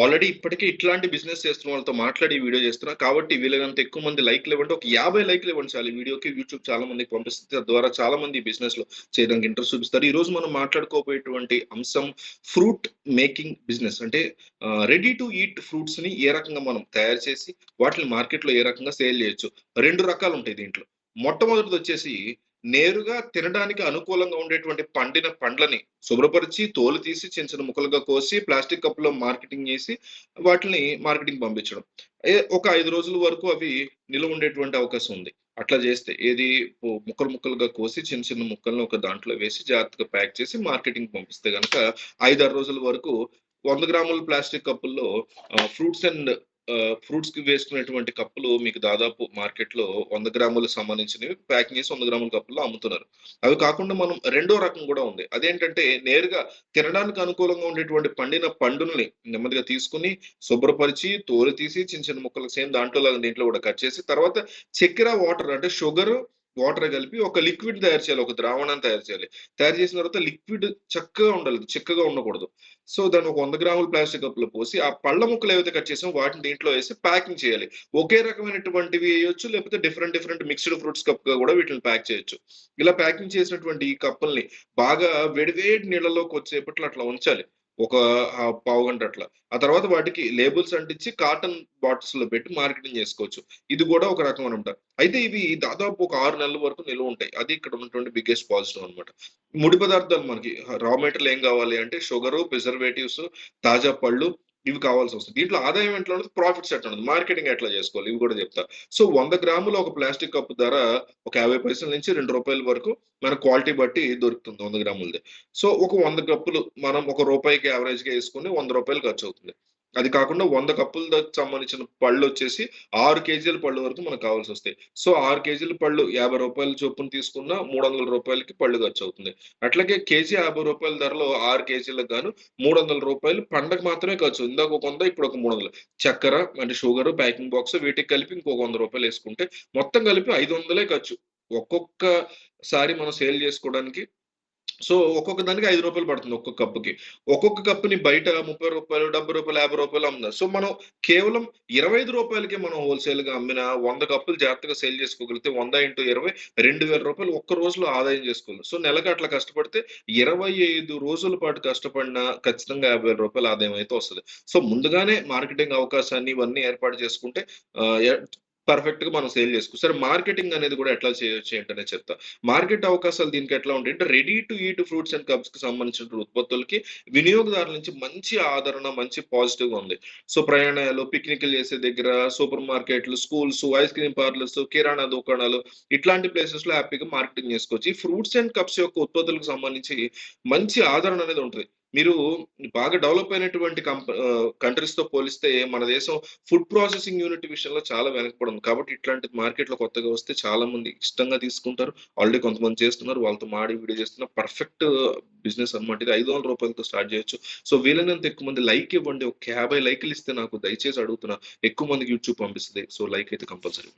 Already ఇప్పటికే ఇట్లాంటి business చేస్తున్న వాళ్ళతో మాట్లాడి వీడియో చేస్తున్నా. కాబట్టి వీళ్ళకంత ఎక్కువ మంది లైక్లు ఇవ్వండి. ఒక యాభై లైక్లు ఇవ్వండి చాలు. వీడియోకి యూట్యూబ్ చాలా మందికి పంపిస్తుంది. తద్వారా చాలా మంది బిజినెస్లో చేయడానికి ఇంట్రెస్ట్ చూపిస్తారు. ఈ రోజు మనం మాట్లాడుకోబోయేటువంటి అంశం ఫ్రూట్ మేకింగ్ బిజినెస్ అంటే రెడీ టు ఈట్ ఫ్రూట్స్ని ఏ రకంగా మనం తయారు చేసి వాటిని మార్కెట్లో ఏ రకంగా సేల్ చేయొచ్చు? రెండు రకాలు ఉంటాయి దీంట్లో. మొట్టమొదటిది వచ్చేసి నేరుగా తినడానికి అనుకూలంగా ఉండేటువంటి పండిన పండ్లని శుభ్రపరిచి తోలు తీసి చిన్న చిన్న ముక్కలుగా కోసి ప్లాస్టిక్ కప్పులో మార్కెటింగ్ చేసి వాటిని మార్కెటింగ్ పంపించడం. ఒక ఐదు రోజుల వరకు అవి నిలువ ఉండేటువంటి అవకాశం ఉంది. అట్లా చేస్తే ఏది ముక్కలు ముక్కలుగా కోసి చిన్న చిన్న ముక్కలను ఒక దాంట్లో వేసి జాగ్రత్తగా ప్యాక్ చేసి మార్కెటింగ్ పంపిస్తే కనుక ఐదారు రోజుల వరకు వంద గ్రాముల ప్లాస్టిక్ కప్పుల్లో ఫ్రూట్స్ అండ్ ఫ్రూట్స్కి వేసుకునేటువంటి కప్పులు మీకు దాదాపు మార్కెట్లో వంద గ్రాములకు సంబంధించినవి. ప్యాకింగ్ చేసి వంద గ్రాముల కప్పుల్లో అమ్ముతున్నారు. అవి కాకుండా మనం రెండో రకం కూడా ఉంది. అదేంటంటే నేరుగా తినడానికి అనుకూలంగా ఉండేటువంటి పండిన పండుల్ని నెమ్మదిగా తీసుకుని శుభ్రపరిచి తోలు తీసి చిన్న చిన్న ముక్కలు సేమ్ దాంట్లో లాగా దీంట్లో కూడా కట్ చేసి తర్వాత చక్కెర వాటర్ అంటే షుగర్ వాటర్ కలిపి ఒక లిక్విడ్ తయారు చేయాలి ఒక ద్రావణాన్ని తయారు చేయాలి. తయారు చేసిన తర్వాత లిక్విడ్ చక్కగా ఉండాలి చిక్కగా ఉండకూడదు. సో దాన్ని ఒక వంద గ్రాముల ప్లాస్టిక్ కప్పులో పోసి ఆ పళ్ళ ముక్కలు ఏవైతే కట్ చేసామో వాటిని దీంట్లో వేసి ప్యాకింగ్ చేయాలి. ఒకే రకమైనటువంటివి వేయొచ్చు లేకపోతే డిఫరెంట్ డిఫరెంట్ మిక్స్డ్ ఫ్రూట్స్ కప్గా కూడా వీటిని ప్యాక్ చేయొచ్చు. ఇలా ప్యాకింగ్ చేసినటువంటి ఈ కప్పుల్ని బాగా వేడివేడి నీళ్ళలోకి వచ్చేపట్లో అట్లా ఉంచాలి. ఒక పావు గంట అట్లా. ఆ తర్వాత వాటికి లేబుల్స్ అంటించి కాటన్ బాటిల్స్లో పెట్టి మార్కెటింగ్ చేసుకోవచ్చు. ఇది కూడా ఒక రకం అనమాట అయితే ఇవి దాదాపు ఒక ఆరు నెలల వరకు నిల్వ ఉంటాయి. అది ఇక్కడ ఉన్నటువంటి బిగ్గెస్ట్ పాజిటివ్ అనమాట ముడి పదార్థాలు మనకి రా మెటీరియల్ ఏం కావాలి అంటే షుగర్ ప్రిజర్వేటివ్స్ తాజా పళ్ళు ఇవి కావాల్సి వస్తుంది. దీంట్లో ఆదాయం ఎట్లా ఉండదు ప్రాఫిట్స్ ఎట్లా ఉండదు. మార్కెటింగ్ ఎట్లా చేసుకోవాలి? ఇవి కూడా చెప్తారు సో వంద గ్రాముల ఒక ప్లాస్టిక్ కప్ ధర ఒక యాభై పైసల నుంచి రెండు రూపాయల వరకు మన క్వాలిటీ బట్టి దొరుకుతుంది వంద గ్రాములది. సో ఒక వంద కప్పులు మనం ఒక రూపాయికి యావరేజ్గా వేసుకుని వంద రూపాయలు ఖర్చు అవుతుంది. అది కాకుండా వంద కప్పుల సంబంధించిన పళ్ళు వచ్చేసి ఆరు కేజీల పళ్ళు వరకు మనకు కావాల్సి వస్తాయి. సో ఆరు కేజీల పళ్ళు యాభై రూపాయల చొప్పున తీసుకున్న మూడు వందల రూపాయలకి పళ్ళు ఖర్చు అవుతుంది. అట్లాగే కేజీ యాభై రూపాయల ధరలో ఆరు కేజీలకు గాను మూడు వందల రూపాయలు పండగ మాత్రమే ఖర్చు ఇందాక ఒక వంద ఇప్పుడు ఒక మూడు వందలు చక్కెర అంటే షుగర్ ప్యాకింగ్ బాక్స్ వీటికి కలిపి ఇంకొక వంద రూపాయలు వేసుకుంటే మొత్తం కలిపి ఐదు వందలే ఖర్చు. ఒక్కొక్కసారి మనం సేల్ చేసుకోవడానికి సో ఒక్కొక్క దానికి ఐదు రూపాయలు పడుతుంది ఒక్కొక్క కప్పుకి. ఒక్కొక్క కప్పుని బయట ముప్పై రూపాయలు డెబ్బై రూపాయలు యాభై రూపాయలు అమ్ముతారు సో మనం కేవలం ఇరవై ఐదు రూపాయలకే మనం హోల్సేల్గా అమ్మిన వంద కప్పులు జాగ్రత్తగా సేల్ చేసుకోగలిగితే వంద ఇంటూ ఇరవై రెండు వేల రూపాయలు ఒక్క రోజులో ఆదాయం చేసుకోవాలి సో నెలకు అట్లా కష్టపడితే ఇరవై ఐదు రోజుల పాటు కష్టపడినా ఖచ్చితంగా యాభై వేల రూపాయలు ఆదాయం అయితే వస్తుంది. సో ముందుగానే మార్కెటింగ్ అవకాశాన్ని ఇవన్నీ ఏర్పాటు చేసుకుంటే పర్ఫెక్ట్గా మనం సేల్ చేసుకో సరే మార్కెటింగ్ అనేది కూడా ఎట్లా చేయొచ్చు ఏంటనే చెప్తా. మార్కెట్ అవకాశాలు దీనికి ఎట్లా ఉంటాయి అంటే ready to eat fruits and కప్స్కి సంబంధించిన ఉత్పత్తులకి వినియోగదారుల నుంచి మంచి ఆదరణ మంచి పాజిటివ్గా ఉంది. సో ప్రయాణాలు పిక్నిక్లు చేసే దగ్గర సూపర్ మార్కెట్లు స్కూల్స్ ఐస్ క్రీమ్ పార్లర్స్ కిరాణా దుకాణాలు ఇట్లాంటి ప్లేసెస్లో హ్యాపీగా మార్కెటింగ్ చేసుకోవచ్చు. ఈ ఫ్రూట్స్ అండ్ కప్స్ యొక్క ఉత్పత్తులకు సంబంధించి మంచి ఆదరణ అనేది ఉంటుంది. మీరు బాగా డెవలప్ అయినటువంటి కంప కంట్రీస్తో పోలిస్తే మన దేశం ఫుడ్ ప్రాసెసింగ్ యూనిట్ విషయంలో చాలా వెనకపడింది కాబట్టి ఇట్లాంటి మార్కెట్లో కొత్తగా వస్తే చాలా మంది ఇష్టంగా తీసుకుంటారు. ఆల్రెడీ కొంతమంది చేస్తున్నారు. వాళ్ళతో మాడి వీడియో చేస్తున్న పర్ఫెక్ట్ బిజినెస్ అనమాట ఇది. ఐదు వందల రూపాయలతో స్టార్ట్ చేయొచ్చు. సో వీలైనంత ఎక్కువ మంది లైక్ ఇవ్వండి. ఒక యాభై లైక్లు ఇస్తే నాకు దయచేసి అడుగుతున్నా. ఎక్కువ మందికి యూట్యూబ్ పంపిస్తుంది. సో లైక్ అయితే కంపల్సరీ.